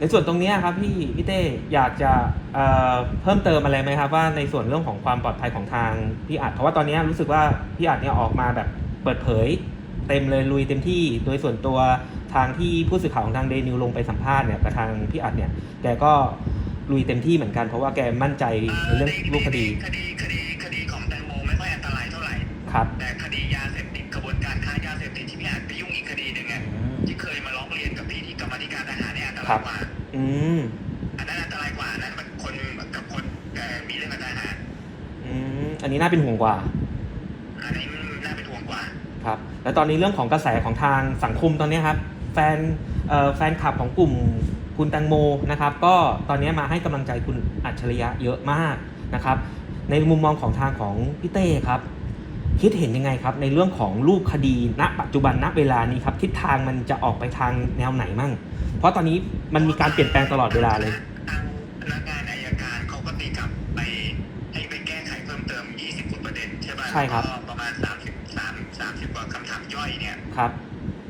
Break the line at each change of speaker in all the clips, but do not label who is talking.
ในส่วนตรงเนี้ยครับพี่พี่เต้อยากจะเอ่อเพิ่มเติมอะไรไหมครับว่าในส่วนเรื่องของความปลอดภัยของทางพี่อัดเพราะว่าตอนเนี้ยรู้สึกว่าพี่อัดเนี่ยออกมาแบบเปิดเผย เต็มเลยลุยเต็มที่โดยส่วนตัวทางที่ผู้สื่อข่าวของทางเดนิวลงไปสัมภาษณ์เนี่ยกับทางพี่อัดเนี่ยแกก็ลุยเต็มที่เหมือนกันเพราะว่าแกมั่นใจในเรื่องรูปคดี
คดีคดีคดีของแตงโมไม่ค่อยอันตรายเท่าไหร่
ครับ
แต่คดียาเสพติดกระบวนการค้ายาเสพติดที่พี่อา ครัราย
บ
กว่า
อืม
อันนั้นอันตรายกว่าอันนั้นมันคนกับคนเอ่อมีเรื่องกับทหาร
อืมอันนี้น่าเป็นห่วงกว่า
อันนี้น่าเป็นห่วงกว่า
ครับ แล้วตอนนี้เรื่องของกระแสของทางสังคมตอนนี้ครับ แฟนเอ่อแฟนคลับของกลุ่มคุณแตังโมนะครับ ก็ตอนนี้มาให้กำลังใจคุณอัจฉริยะเยอะมากนะครับ ในมุมมองของทางของพี่เต้ครับ คิดเห็นยังไงครับ ในเรื่องของรูปคดีณ ปัจจุบันณเวลานี้ครับทิศทางมันจะออกไปทางแนวไหนมั่ง เพราะตอนนี้มันมีการเปลี่ยนแปลงตลอดเวลาเลย
ทางพนักงานอายการเขาก็ตีกลับไปให้ไปแก้ไขเพิ่มเติม 20กว่าประเด็นใช่ป่ะ
ใช่ครับ
แล้วก็ประมาณ30 3 30กว่าคำถามย่อยเนี่ย
ครับ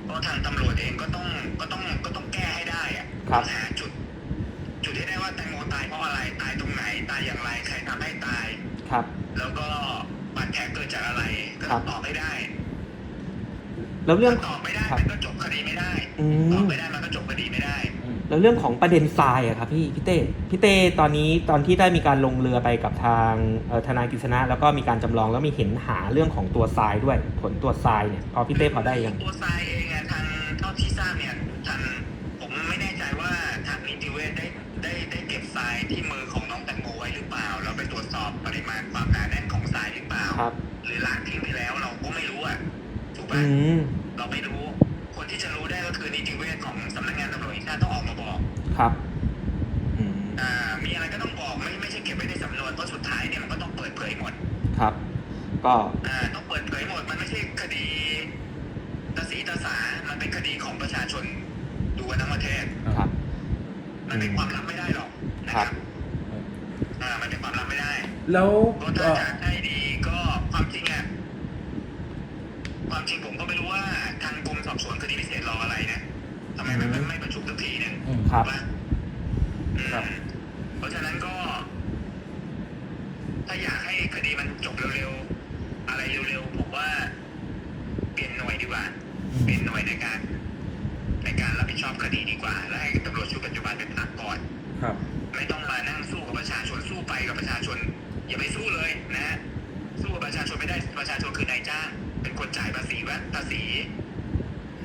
เพราะทางตำรวจเองก็ต้องก็ต้องก็ต้องแก้ให้ได้อะ
ครับ
หาจุด จุดที่ได้ว่าแตงโมตายเพราะอะไรตายตรงไหนตายอย่างไรใครทำให้ตาย
ครับ
แล้วก็บาดแผลเกิดจากอะไรก็
ครั
ต้อบงตอบไม่ได้
แล้วเรื่อง
ถ้าตอบไม่ได้
ครับ
มันก็จบคดีไม่ได้
อื
ตอบ
ม
ไม่ได้มันก็จบคดีไม่ได้
แล้วเรื่องของประเด็นทรายอะครับพี่พี่เต้พี่เต้ตอนนี้ตอนที่ได้มีการลงเรือไปกับทางเอ่อทนายกฤษณะแล้วก็มีการจำลองแล้วมีเห็นหาเรื่องของตัวทรายด้วย ผลตัวทรายเนี่ยพอพี่เต้พอได้ยัง
ตัวทรายเองอะทางเท่าที่ทราบเนี่ยทางผมไม่แน่ใจว่าทางนิติเวชได้ได้ได้เก็บทรายที่มือของน้องแตงโมไว้หรือเปล่า แล้วไปตรวจสอบปริมาณความหนาแน่นของทรายหรือเปล่า
ครับ
ห รือล้างทิ้งไปแล้ว เราก็ไม่รู้อะถูก
อื
ปะ
ม
เราไม่รู้ คนที่จะรู้ได้ก็คือนิติเวชของสำนักงานตำรวจแห่งชาติต้องออกมาบอก
ครับอืม
อ่ามีอะไรก็ต้องบอกไม่ไม่ใช่เก็บไว้ในสำนวนเพราะสุดท้ายเนี่ยมันก็ต้องเปิดเผยหมด
ครับ ก็
อ่าต้องเปิดเผยหมดมันไม่ใช่คดีตาสีตาสามันเป็นคดีของประชาชนดูกันทั้งประเทศ
ครับ
มันเป็นความลับไม่ได้หรอกนะค
ครั
รับบอ่ามันเป็นความลับไม่ได้
แล้ว
ก็
เอ่
ถ้า
อ
จะให้ดี
ครับ
ถูกปะอืม
ครับ
เพราะฉะนั้นก็ ถ้าอยากให้คดีมันจบเร็วๆ อะไรเร็วๆ ผมว่า เปลี่ยนหน่วยดีกว่า เปลี่ยนหน่วยในการ ในการรับผิดชอบคดีดีกว่า และให้ตำรวจชุดปัจจุบันเป็นพักก่อน
ครับ
ไม่ต้องมานั่งสู้กับประชาชนสู้ไปกับประชาชน อย่าไปสู้เลยนะฮะสู้กับประชาชนไม่ได้ประชาชนคือนายจ้าง เป็นคนจ่ายภาษีแวะภาษี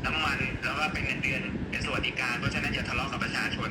น้ำมันแล้วก็เป็นเงินเดือนเป็นส วัสดิการเพราะฉะนั้นอย่าทะเลาะกับประชาชน